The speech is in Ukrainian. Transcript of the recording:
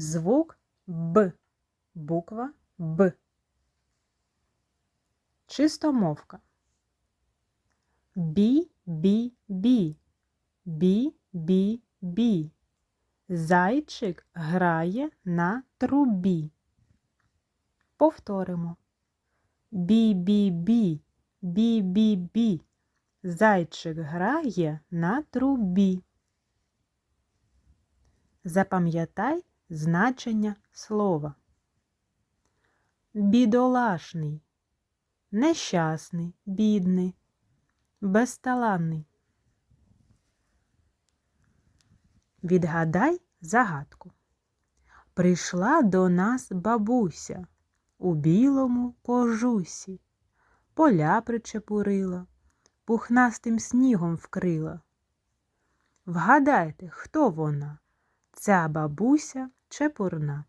Звук Б. Буква Б. Чистомовка. Бі, бі, бі. Бі, бі, бі. Зайчик грає на трубі. Повторимо. Бі, бі, бі. Бі, бі, бі. Зайчик грає на трубі. Запам'ятай значення слова. Бідолашний, нещасний, бідний, безталанний. Відгадай загадку. Прийшла до нас бабуся у білому кожусі, поля причепурила, пухнастим снігом вкрила. Вгадайте, хто вона? Ця бабуся чепурна.